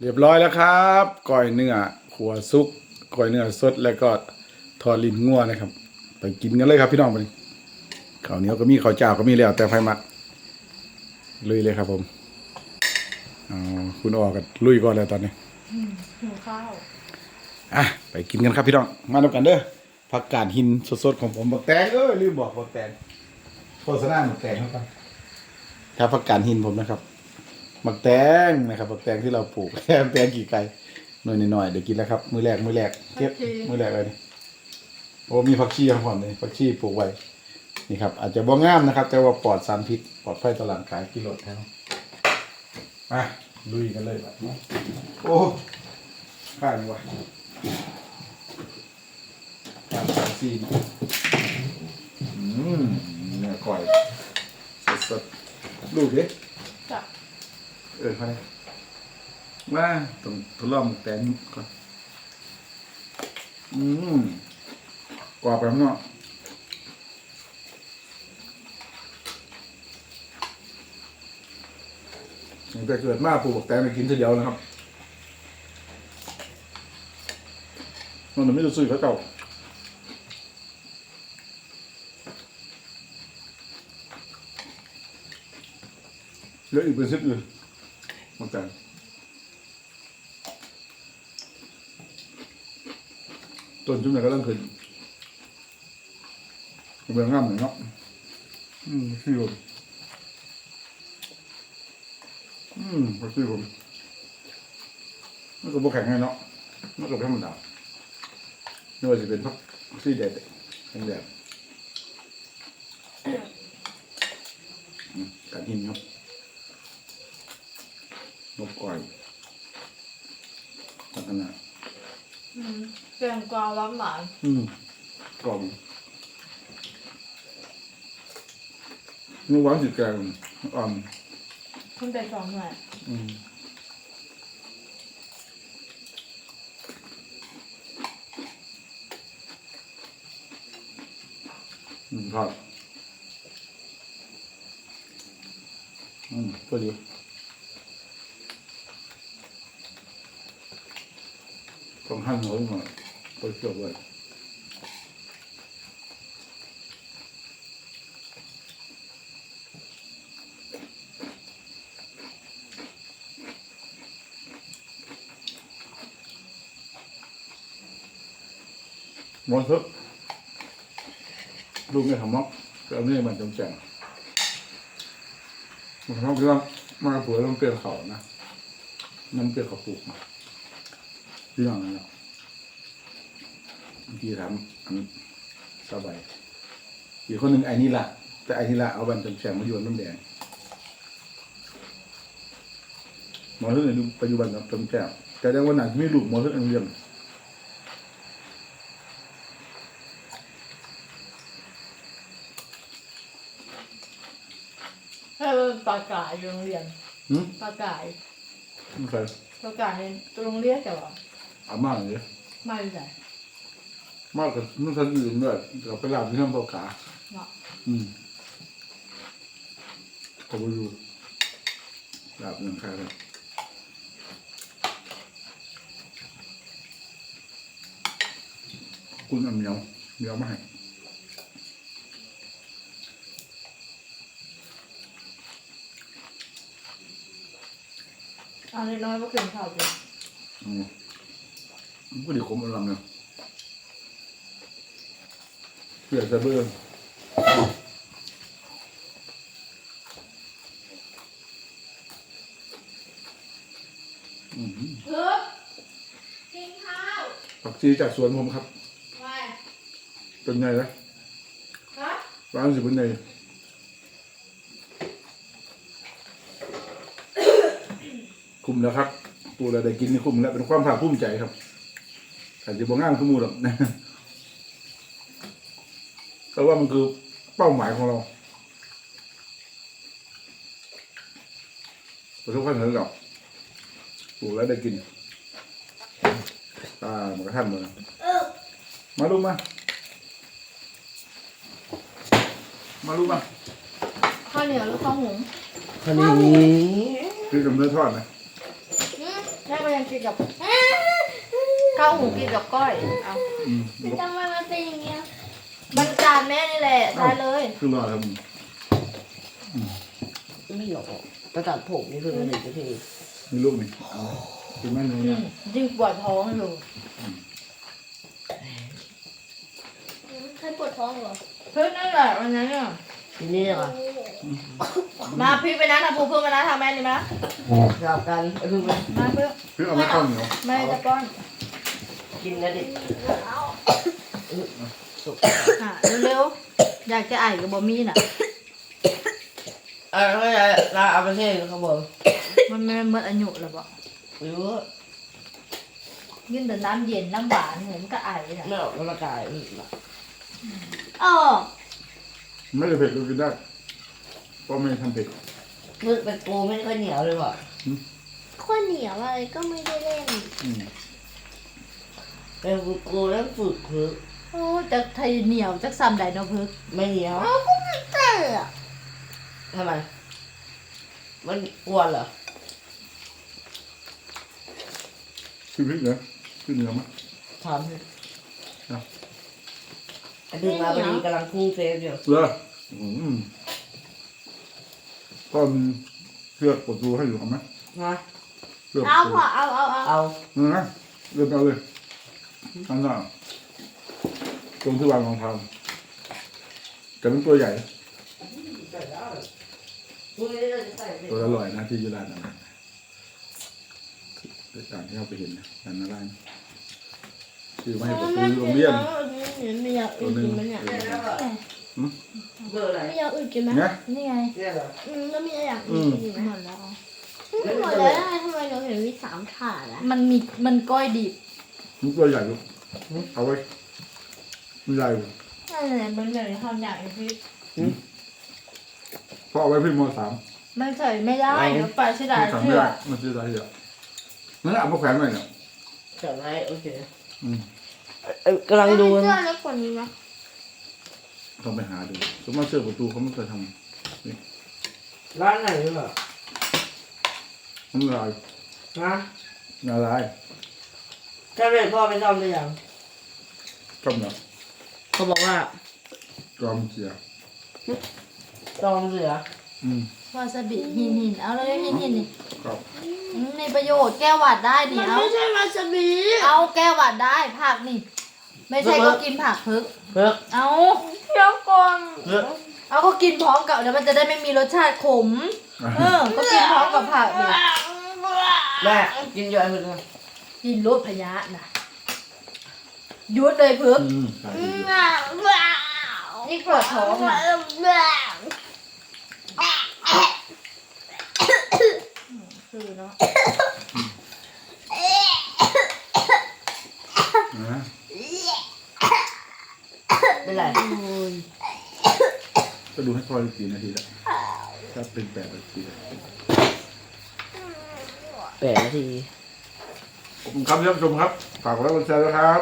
เรียบร้อยแล้วครับก้อยเนื้อขัวซุกก้อยเนื้อสดแล้วก็ทอดลิ้นงัวนะครับไปกินกันเลยครับพี่น้องไปข้าวเหนียวก็มีข้าวเจ้าก็มีแล้วแต่ไฟมักลุยเลยครับผมเอาคุณออกกันลุยก่อนแล้วตอนนี้หิวข้าวอะไปกินกันครับพี่น้องมาดูกันเด้อผักกาดหินสดๆของผมบักแตงเอ้ยลืมบอกบักแตงโฆษณาบักแตงเข้าไปถ้าผักกาดหินผมนะครับ บักแตงนะครับบักแตงที่เราปลูกแค่แตงกี่ไก่หน่อยหน่อยๆเดี๋ยวกินแล้วครับ มือแรกมือแรกเก็บมือแรกเลยนี่โอ้มีผักชีข้างบนเลยผักชีปลูกไว้นี่ครับ อาจจะบ่งามนะครับ แต่ว่าปลอดสารพิษปลอดไฟตลาดขายกิโลแถวมาลุยกันเลยแบบนี้โอ้ข้างว่ะตามสามซีนอืมเนื้อก่อยสดๆลูกดิจับ เออเขาเลยมาต้องทดลองแต่นก่อนอืมกรอบไปข้างนอกตั้งแต่เกิดมาปลูกบักแตงไปกินทีเดียวนะครับมันไม่รู้สึกเขาเก่าเหลืออีกเป็นสิบอยู่ มาแต่งต้นจุ่มไหนก็ต้องขึ้นเบืองง่ามหน่อยเนาะอืมพี่ผมอืมพี่ผมมันก็บ่แข็งไงเนาะมันก็ธรรมดาไม่ว่าจะเป็นพักซี่แดดแข็งแดดกัดหินครับ นกก่อยตักกันนะ อืม แกงกวาวหวานหวานอืมกล่องนี่หวา นจิตแกงอ่อนคุณไปสองหน่อยมอืมครับอืมพอดีต้องหั่นหัวหน่อยไปเกี่ยวไว้หมดทึกลูกเนี่ยทำม็อกก็เอาเนี่ยมันจงแจงมันทำม็อกคือว่ามาเผื่อต้องเปลี่ยนเขานะน้ำเปลี่ยนเขาปลูกมาเรื่องอะไรเนาะ ทีทำอันสบายอีกคนหนึ่งไอ้นี่ละแต่ไอ้นี่ละเอาบันจงแจงมาอยู่บนน้ำแดงหมอทึกเนี่ยดูปัจจุบันกับจงแจงแต่ได้วันไหนไม่ลูกหมอทึกอันเรียนเออปลากายอยู่โรงเรียนหืมปลากายไม่เคยปลากายในโรงเรียนแต่ว่าเอามากเลยไม่ได้ใส่ มากกว่ามันทันอื่นด้วยเราไปลาบที่น้ำปลาขาเนาะอืมขอบคุณลาบยังใครเลยคุณเอาเหมียวเหมียวมาให้อันนี้น้อยก็กินข้าวกินอืมมันก็ดีคมอารมณ์เนี่ย เพื่อจะเบื่ออืมเฮ้ยกินข้าวผักชีจากสวนผมครับไปเป็นไงนะครับร้านสิเป็นไงคุมแล้วครับปูเราได้กินนี่คุมแล้วเป็นความภาคภูมิใจครับแต่จะบอกง่ามขมูหรอก แต่ว่ามันคือเป้าหมายของเราประสบความสำเร็จหรอกปลูกแล้วได้กินอ่ามันกระทั่นมามาลูกมา มาลูกมาข้าวเหนียวหรือข้าวหุงอันนี้คือกำเนิดทอดนะอืมแม่ไปยังกินกับข้าวหูกินกับก้อยเอา อืม ทำไมมันเป็นอย่างเงี้ย บรรจานแม่นี่แหละได้เลยคือรอครับไม่หรอกจะตัดผมนี่คือมันหนึ่งนาทีมีลูกนี่เอาคือแม่หนูอืเนี่มยยิ่งปวดท้องอยู่ใครปวดท้องเหรอเพื่อนนั่นแหละวันนั้นเนี่ยทีนี้เหรอมาพี่ไปนะทำผูเพื่อนมานะทำแม่นี่มาสลับกันไอ้เพิ่งไปมาเพื่อนคือเอาไม่เข้าเหนียวแม่จะป้อนกินนะดิอะเร็ วๆอยากจะไอ่กับบอมี่น่ะเออไม่ใช่ลาเอาไปเท่เขาบอกมันไม่เมื่ออายุหรอบอกไม่รู้ว่ายิ่งแต่น้ำเย็นน้ำหวานเหมือนก็ไอ่น่ะไม่ออกกำลังกายอืมล่ะอ๋อไม่ได้เผ็ดก็กินได้เพราะไม่ทำเผ็ดมึกเป็นกูไม่ค่อยเหนียวเลยว่ะข้าวเหนียวอะไรก็ไม่ได้เล่น อืม เป็นกูแล้วฝึกคือ โอ้จะไทยเหนียวจักซ้ำไดโนพึกไม่เหนียวอ๋อก็ไม่เจออะทำไม มันกวนเหรอคือพริกเหรอคือเหนียวมั้ยถามสิไอ้ดึงมาพอดีกำลังพุ่งเซฟอยู่เหรออืมก็มีเลือกประตูให้อยู่เอาไหมนะเลือกปเอาระตูพอเอาเอาเอาเอา เออนะเลือกเอาเลยอันนั้น ตรงที่วางรองเท้าแต่เป็นตัวใหญ่พรุ่งนี้เราจะใส่ไปตัวอร่อยนะที่ยูรานนะในต่างที่เราไปเห็นนะนันนาร้านคือไม่ให้ประตูโรงเรียนมีอย่างตัวอื่นหนึ่งกินไหมเนี่ยเบอร์อะไรมีอย่างอื่นกินไหมเนี่ยนี่ไงเนี่ยเหรออืมแล้วมีอย่างอื่นกินไหมหมดแล้วไม่หมดแล้วทำไมเราเห็นมีสามถาดอะมันมีมันก้อยดิบมันตัวใหญ่ลูกเอาไว้มัน ใหญ่อยู่นั่นแหละมันเลยทำอย่างพี่เพราะเอาไว้พี่มสามมันใส่ไม่ได้เดี๋ยวไปเสียดายไม่ทำไม่เชื่อได้มันจะได้เยอะนั่นเอามาแขวนไว้เนี่ยจัดให้โอเคอืมกำลังดูเสื้อเล็กกว่านี้ไหมต้องไปหาดูสมมติเสื้อประตูเขาไม่เคยทร้านไหนเหรอำมันลายนะงาลายถ้าเป็นพ่อไปซ่อมได้ยังกำเนา เขาบอกว่ากอมเสียจองเสืออืมวาซาบิหินหินเอาเลยหินหินนี่ครับอืมมีประโยชน์แก้หวัดได้ดิมันเอาไม่ใช่วาซาบิเอาแก้หวัดได้ผักนี่ ไม่ใช่ก็กินผักพึก เพิกเอาเคี้ยวก่อนเพิกเอาก็กินพร้อมกับเดี๋ยวมันจะได้ไม่มีรสชาติขม เออ ก็กินพร้อมกับผักดิแม่กินเยอะไอ้เพื่อนกินรสพยานะ หยุดเลยพึกอืมใช่ดีอยู่ว้าวว้าวนี่ปวดท้องอะว้าวคือเนาะนะเป็นไรก็ดูให้พออีกกี่นาทีละถ้าเป็นแปดนาทีละแปดนาทีขอบคุณครับท่านผู้ชมครับ ฝากกดไลค์กดแชร์ด้วยครับ